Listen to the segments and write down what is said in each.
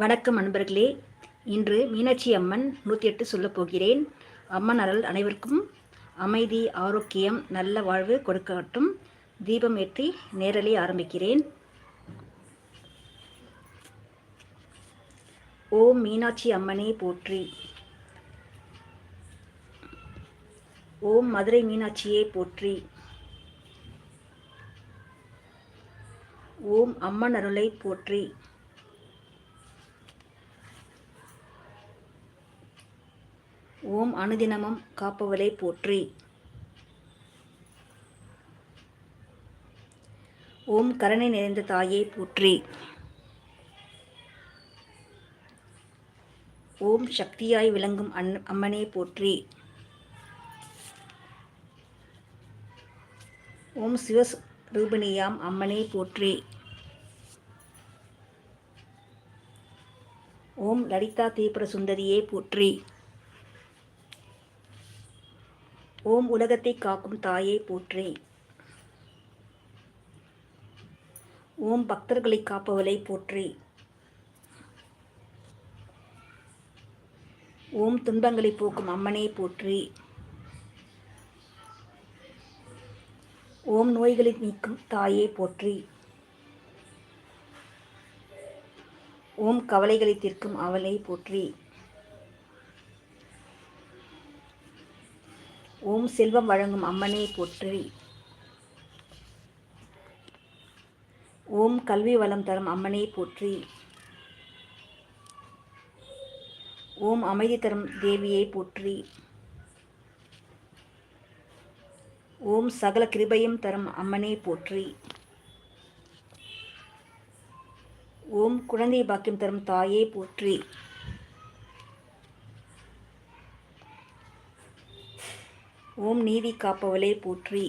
வணக்கம் அன்பர்களே இன்று மீனாட்சி அம்மன் நூற்றி எட்டு சொல்லப் போகிறேன். அம்மன் அருள் அனைவருக்கும் அமைதி ஆரோக்கியம் நல்ல வாழ்வு கொடுக்கட்டும். தீபம் ஏற்றி நேரலை ஆரம்பிக்கிறேன். ஓம் மீனாட்சி அம்மனே போற்றி. ஓம் மதுரை மீனாட்சியே போற்றி. ஓம் அம்மன் அருளை போற்றி. ஓம் அனுதினமும் காப்பவளை போற்றி. ஓம் கருணை நிறைந்த தாயே போற்றி. ஓம் சக்தியாய் விளங்கும் அன் அம்மனே போற்றி. ஓம் சிவரூபிணியாம் அம்மனே போற்றி. ஓம் லலிதா தீபுர சுந்தரியே போற்றி. ஓம் உலகத்தை காக்கும் தாயே போற்றி. ஓம் பக்தர்களை காப்பவளை போற்றி. ஓம் துன்பங்களை போக்கும் அம்மனே போற்றி. ஓம் நோய்களை நீக்கும் தாயே போற்றி. ஓம் கவலைகளை தீர்க்கும் அவளை போற்றி. ஓம் செல்வம் வழங்கும் அம்மனே போற்றி. ஓம் கல்வி வளம் தரும் அம்மனே போற்றி. ஓம் அமைதி தரும் தேவியை போற்றி. ஓம் சகல கிருபையும் தரும் அம்மனே போற்றி. ஓம் குழந்தை பாக்கியம் தரும் தாயே போற்றி. ஓம் நீதி காப்பவளே போற்றி.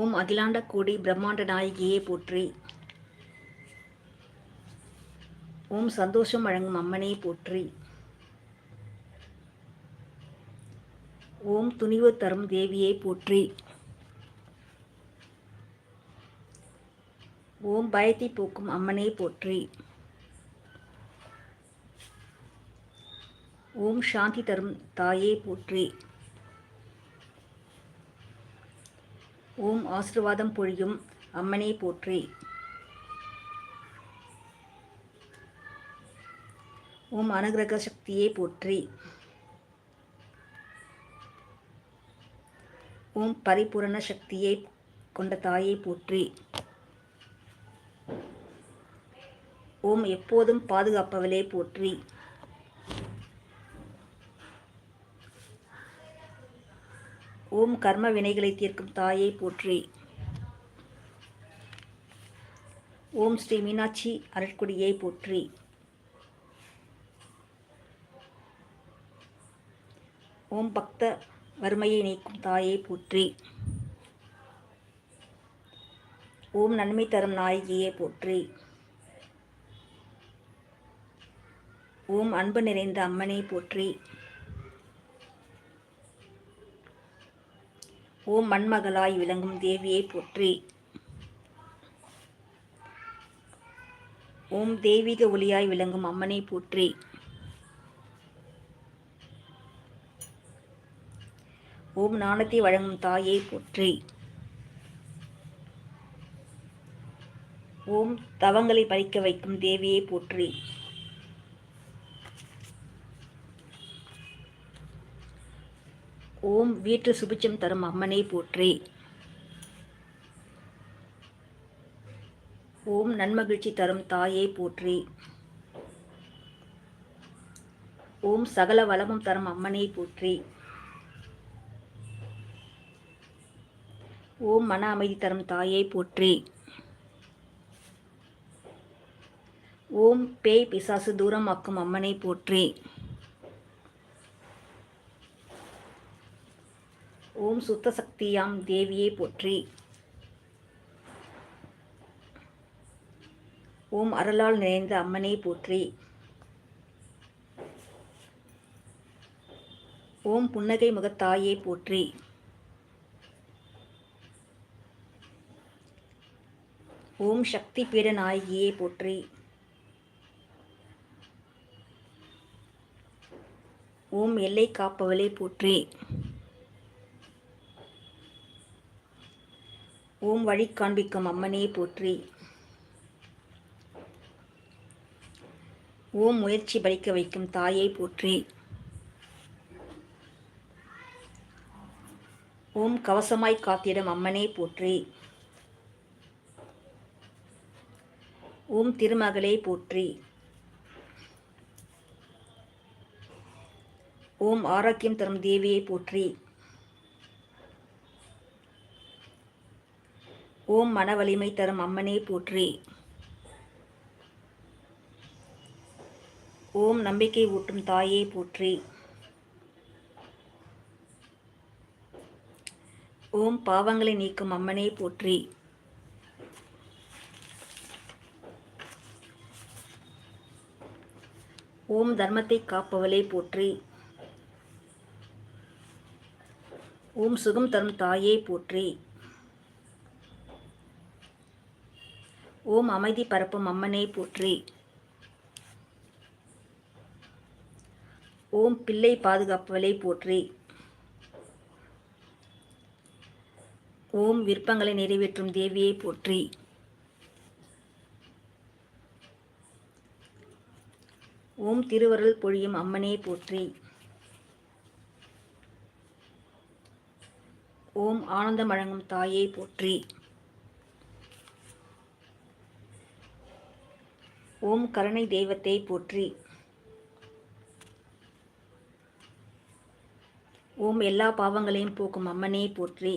ஓம் அகிலாண்ட கோடி பிரம்மாண்ட நாயகியே போற்றி. ஓம் சந்தோஷம் வழங்கும் அம்மனே போற்றி. ஓம் துணிவு தரும் தேவியை போற்றி. ஓம் பயத்தை போக்கும் அம்மனே போற்றி. ஓம் சாந்தி தரும் தாயே போற்றி. ஓம் ஆசிர்வாதம் பொழியும் அம்மனே போற்றி. ஓம் அனுகிரக சக்தியே போற்றி. ஓம் பரிபூரண சக்தியை கொண்ட தாயை போற்றி. ஓம் எப்போதும் பாதுகாப்பவளே போற்றி. ஓம் கர்ம வினைகளை தீர்க்கும் தாயை போற்றி. ஓம் ஸ்ரீ மீனாட்சி அருட்குடியை போற்றி. ஓம் பக்த வறுமையை நீக்கும் தாயை போற்றி. ஓம் நன்மை தரும் நாயகியை போற்றி. ஓம் அன்பு நிறைந்த அம்மனை போற்றி. ஓம் மண்மகளாய் விளங்கும் தேவியை போற்றி. ஓம் தெய்வீக ஒளியாய் விளங்கும் அம்மனை போற்றி. ஓம் நாணத்தை வழங்கும் தாயை போற்றி. ஓம் தவங்களை பறிக்க வைக்கும் தேவியை போற்றி. ஓம் வீட்டு சுபிச்சம் தரும் அம்மனை போற்றி. ஓம் நன்மகிழ்ச்சி தரும் தாயை போற்றி. ஓம் சகல வளமும் தரும் அம்மனை போற்றி. ஓம் மன அமைதி தரும் தாயை போற்றி. ஓம் பேய் பிசாசு தூரமாக்கும் அம்மனை போற்றி. ஓம் சுத்த சக்தியாம் தேவியே போற்றி. ஓம் அருளால் நிறைந்த அம்மனே போற்றி. ஓம் புன்னகை முகத்தாயே போற்றி. ஓம் சக்தி பீட நாயகியே போற்றி. ஓம் எல்லை காப்பவளே போற்றி. ஓம் வழி காண்பிக்கும் அம்மனே போற்றி. ஓம் முயற்சி பலிக்க வைக்கும் தாயை போற்றி. ஓம் கவசமாய் காத்திடும் அம்மனே போற்றி. ஓம் திருமகளே போற்றி. ஓம் ஆரோக்கியம் தரும் தேவியை போற்றி. ஓம் மன வலிமை தரும் அம்மனே போற்றி. ஓம் நம்பிக்கை ஊட்டும் தாயே போற்றி. ஓம் பாவங்களை நீக்கும் அம்மனே போற்றி. ஓம் தர்மத்தை காப்பவளே போற்றி. ஓம் சுகம் தரும் தாயே போற்றி. ஓம் அமைதி பரப்பும் அம்மனே போற்றி. ஓம் பிள்ளை பாதுகாப்பவளே போற்றி. ஓம் விருப்பங்களை நிறைவேற்றும் தேவியை போற்றி. ஓம் திருவருள் பொழியும் அம்மனே போற்றி. ஓம் ஆனந்தம் வழங்கும் தாயை போற்றி. ஓம் கருணை தெய்வத்தை போற்றி. ஓம் எல்லா பாவங்களையும் போக்கும் அம்மனே போற்றி.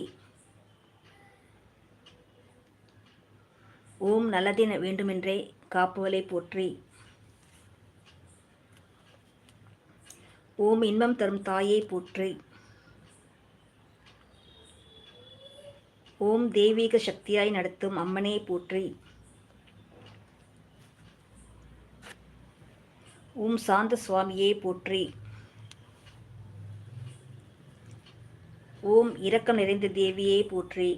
ஓம் நல்லதே வேண்டுமென்றே காப்புவலை போற்றி. ஓம் இன்பம் தரும் தாயை போற்றி. ஓம் தெய்வீக சக்தியாய் நடத்தும் அம்மனே போற்றி. ஓம் சாந்த சுவாமியே போற்றி. ஓம் இரக்கம் நிறைந்த தேவியே போற்றி.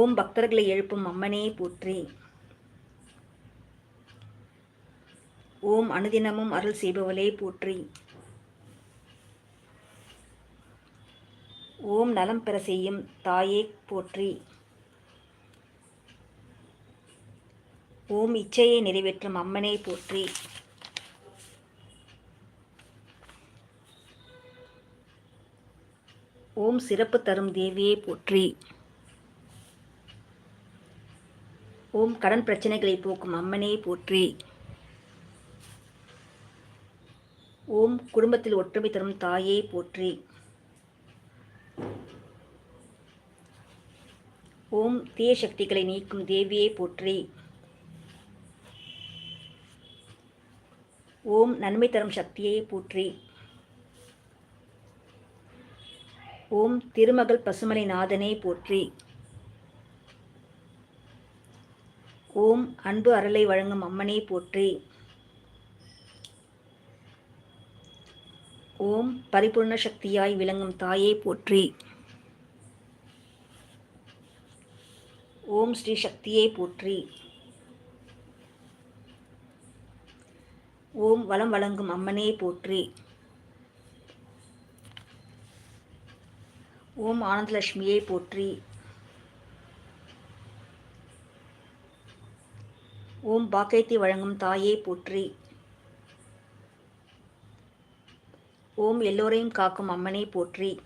ஓம் பக்தர்களை எழுப்பும் அம்மனே போற்றி. ஓம் அனுதினமும் அருள் செய்பவளே போற்றி. ஓம் நலம் பெற செய்யும் தாயே போற்றி. ஓம் இச்சையை நிறைவேற்றும் அம்மனை போற்றி. ஓம் சிறப்பு தரும் தேவியை போற்றி. ஓம் கடன் பிரச்சனைகளை போக்கும் அம்மனே போற்றி. ஓம் குடும்பத்தில் ஒற்றுமை தரும் தாயே போற்றி. ஓம் தீய சக்திகளை நீக்கும் தேவியை போற்றி. ஓம் நன்மை தரும் சக்தியை போற்றி. ஓம் திருமகள் பசுமலை நாதனே போற்றி. ஓம் அன்பு அருளை வழங்கும் அம்மனே போற்றி. ஓம் பரிபூர்ண சக்தியாய் விளங்கும் தாயே போற்றி. ஓம் ஸ்ரீ சக்தியே போற்றி. ஓம் வளம் வழங்கும் அம்மனே போற்றி. ஓம் ஆனந்தலட்சுமியே போற்றி. ஓம் பாக்கியத்தை வழங்கும் தாயே போற்றி. ஓம் எல்லோரையும் காக்கும் அம்மனை போற்றி.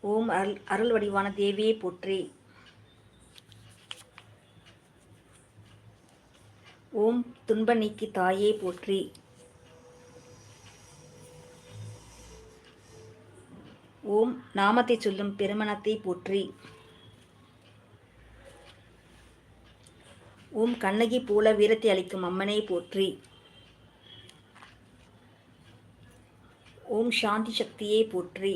ஓம் அருள் அருள் வடிவான தேவியை போற்றி. ஓம் துன்ப நீக்கி தாயே போற்றி. ஓம் நாமத்தை சொல்லும் பெருமணத்தை போற்றி. ஓம் கண்ணகி போல வீரத்தை அளிக்கும் அம்மனை போற்றி. ஓம் சாந்தி சக்தியை போற்றி.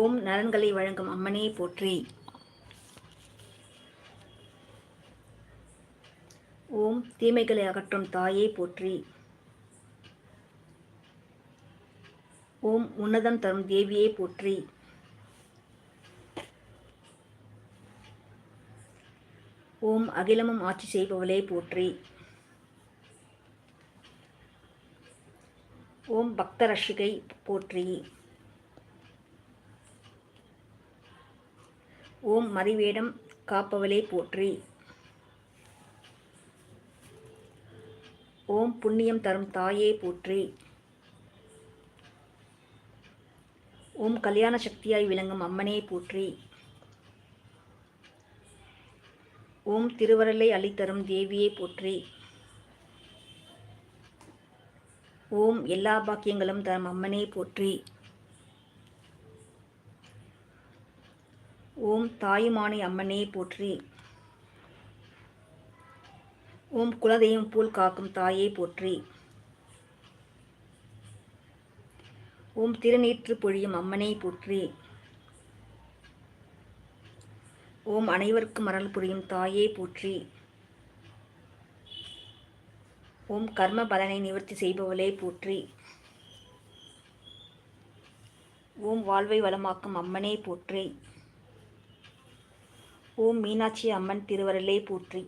ஓம் நலன்களை வழங்கும் அம்மனே போற்றி. ஓம் தீமைகளை அகற்றும் தாயை போற்றி. ஓம் உன்னதம் தரும் தேவியை போற்றி. ஓம் அகிலமும் ஆட்சி செய்பவளே போற்றி. ஓம் பக்தரஷிகை போற்றி. ஓம் மறிவேடம் காப்பவளே போற்றி. ஓம் புண்ணியம் தரும் தாயே போற்றி. ஓம் கல்யாண சக்தியாய் விளங்கும் அம்மனே போற்றி. ஓம் திருவரலை அளித்தரும் தேவியே போற்றி. ஓம் எல்லா பாக்கியங்களும் தரும் அம்மனே போற்றி. ஓம் தாயுமானை அம்மனே போற்றி. ஓம் குலதெய்வம் போல் காக்கும் தாயே போற்றி. ஓம் திருநீற்று பொழியும் அம்மனை போற்றி. ஓம் அனைவருக்கும் அருள் புரியும் தாயே போற்றி. ஓம் கர்ம பலனை நிவர்த்தி செய்பவளே போற்றி. ஓம் வாழ்வை வளமாக்கும் அம்மனே போற்றி. ஓம் மீனாட்சி அம்மன் திருவரலே போற்றி.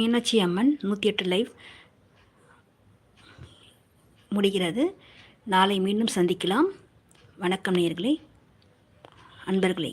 மீனாட்சி அம்மன் நூற்றி எட்டு லைவ் முடிகிறது. நாளை மீண்டும் சந்திக்கலாம். வணக்கம் நேயர்களே அன்பர்களே.